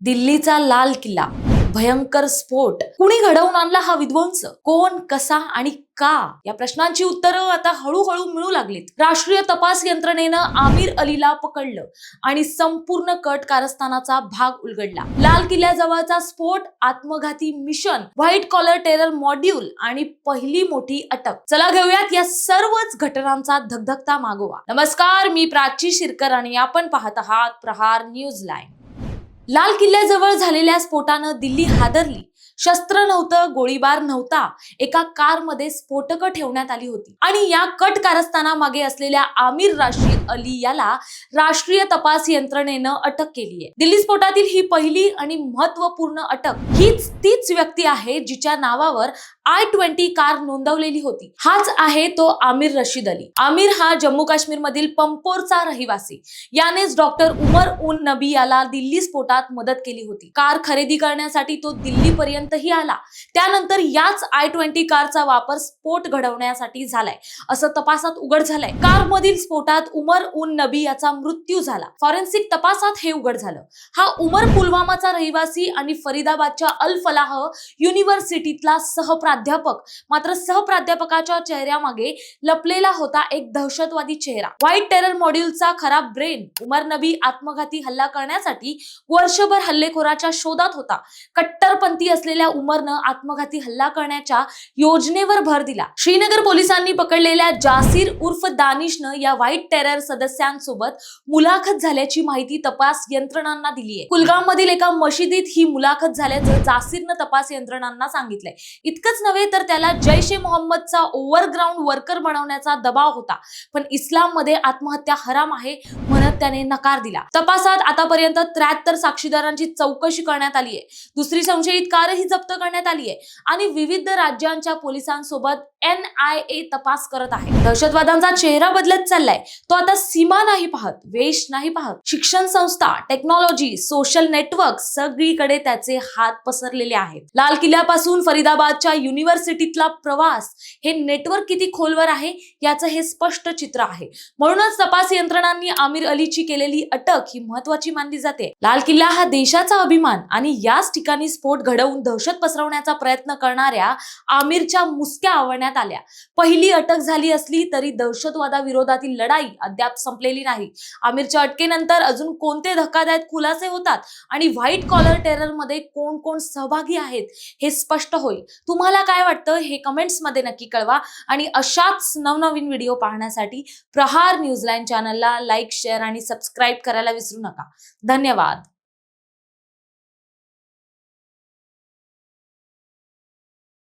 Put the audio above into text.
दिल्लीचा लाल किल्ला. भयंकर स्फोट. कुणी घडवून आणला हा विध्वंस? कोण कसा आणि का? या प्रश्नांची उत्तरं आता हळूहळू मिळू लागलीत. राष्ट्रीय तपास यंत्रणेनं आमिर अलीला पकडलं आणि संपूर्ण कट कारस्थानाचा भाग उलगडला. लाल किल्ल्याजवळचा स्फोट आत्मघाती mission white collar terror module आणि पहिली मोठी अटक. चला घेऊयात या सर्वच घटनांचा धगधगता मागोवा. नमस्कार मी प्राची शिरकर आणि आपण पाहत आहात प्रहार न्यूज लाईन लाल किल्ल्याजवळ झालेल्या स्फोटानं दिल्ली हादरली. शस्त्र नव्हतं गोळीबार नव्हता. एका कारमध्ये स्फोटक ठेवण्यात आली होती. आणि या कट कारस्थानामागे असलेल्या आमिर राशीद अली याला राष्ट्रीय तपास यंत्रणेनं अटक केली आहे दिल्ली स्फोटातील ही पहिली आणि महत्त्वपूर्ण अटक हीच तीच व्यक्ती आहे जिच्या नावावर आय ट्वेंटी कार नोंदवलेली होती. हाच आहे तो आमिर रशीद अली. आमिर हा जम्मू काश्मीर मधील पंपोरचा रहिवासी. यानेच डॉक्टर उमर उन नबी याला दिल्ली स्फोटात मदत केली होती. कार खरेदी करण्यासाठी तो दिल्ली पर्यंतही आला. त्यानंतर याच आय ट्वेंटी कारचा वापर स्फोट घडवण्यासाठी झालाय. असं तपासात उघड झालंय. कार मधील स्फोटात उमर उन नबी याचा मृत्यू झाला. फॉरेन्सिक तपासात हे उघड झालं. हा उमर पुलवामाचा रहिवासी आणि फरीदाबादच्या अल फलाह युनिव्हर्सिटीतला प्राध्यापक. मात्र सहप्राध्यापकाच्या चेहऱ्यामागे लपलेला होता एक दहशतवादी चेहरा. व्हाईट टेरर मॉड्यूलचा खराब ब्रेन उमर नबी आत्मघाती हल्ला करण्यासाठी वर्षभर हल्लेखोराच्या शोधात होता. कट्टरपंथी असलेल्या उमरनं आत्मघाती हल्ला करण्याच्या योजनेवर भर दिला. श्रीनगर पोलिसांनी पकडलेल्या जासीर उर्फ दानिशनं या व्हाईट टेरर सदस्यांसोबत मुलाखत झाल्याची माहिती तपास यंत्रणांना दिली आहे कुलगाम मधील एका मशिदीत ही मुलाखत झाल्याचं जासीरनं तपास यंत्रणांना सांगितलंय. इतकंच नव्हे तर त्याला जैश ए मोहम्मदचा ओव्हरग्राऊंड वर्कर बनवण्याचा दबाव होता. पण इस्लाममध्ये आत्महत्या हराम आहे म्हणत त्याने नकार दिला. तपासात आतापर्यंत त्र्याहत्तर साक्षीदारांची चौकशी करण्यात आली आहे दुसरी संशयित कारही जप्त करण्यात आली आहे आणि विविध राज्यांच्या पोलिसांसोबत एन आय ए तपास करत आहे. दहशतवादांचा चेहरा बदलत चाललाय. तो आता सीमा नाही पाहत वेश नाही पाहत. शिक्षण संस्था टेक्नॉलॉजी सोशल नेटवर्क सगळीकडे त्याचे हात पसरलेले आहेत. लाल किल्ल्यापासून फरीदाबादच्या युनिव्हर्सिटीतला प्रवास हे नेटवर्क किती खोलवर आहे याचं हे स्पष्ट चित्र आहे. म्हणूनच तपास यंत्रणांनी आमिर अलीची केलेली अटक ही महत्वाची मानली जाते. लाल किल्ला हा देशाचा अभिमान आणि याच ठिकाणी स्फोट घडवून दहशत पसरवण्याचा प्रयत्न करणाऱ्या आमिरच्या मुसक्या करण्यात आल्या. पहिली अटक झाली असली तरी दहशतवादाविरोधातील लढाई अद्याप संपलेली नाही. आमिरच्या अटकेनंतर अजून कोणते धक्कादायक खुलासे होतात आणि व्हाईट कॉलर टेररमध्ये कोण कोण सहभागी आहेत हे स्पष्ट होईल. तुम्हाला काय वाटतं हे कमेंट्समध्ये नक्की कळवा आणि अशाच नवनवीन व्हिडिओ पाहण्यासाठी प्रहार न्यूजलाईन चॅनलला लाईक शेअर आणि सबस्क्राईब करायला विसरू नका. धन्यवाद.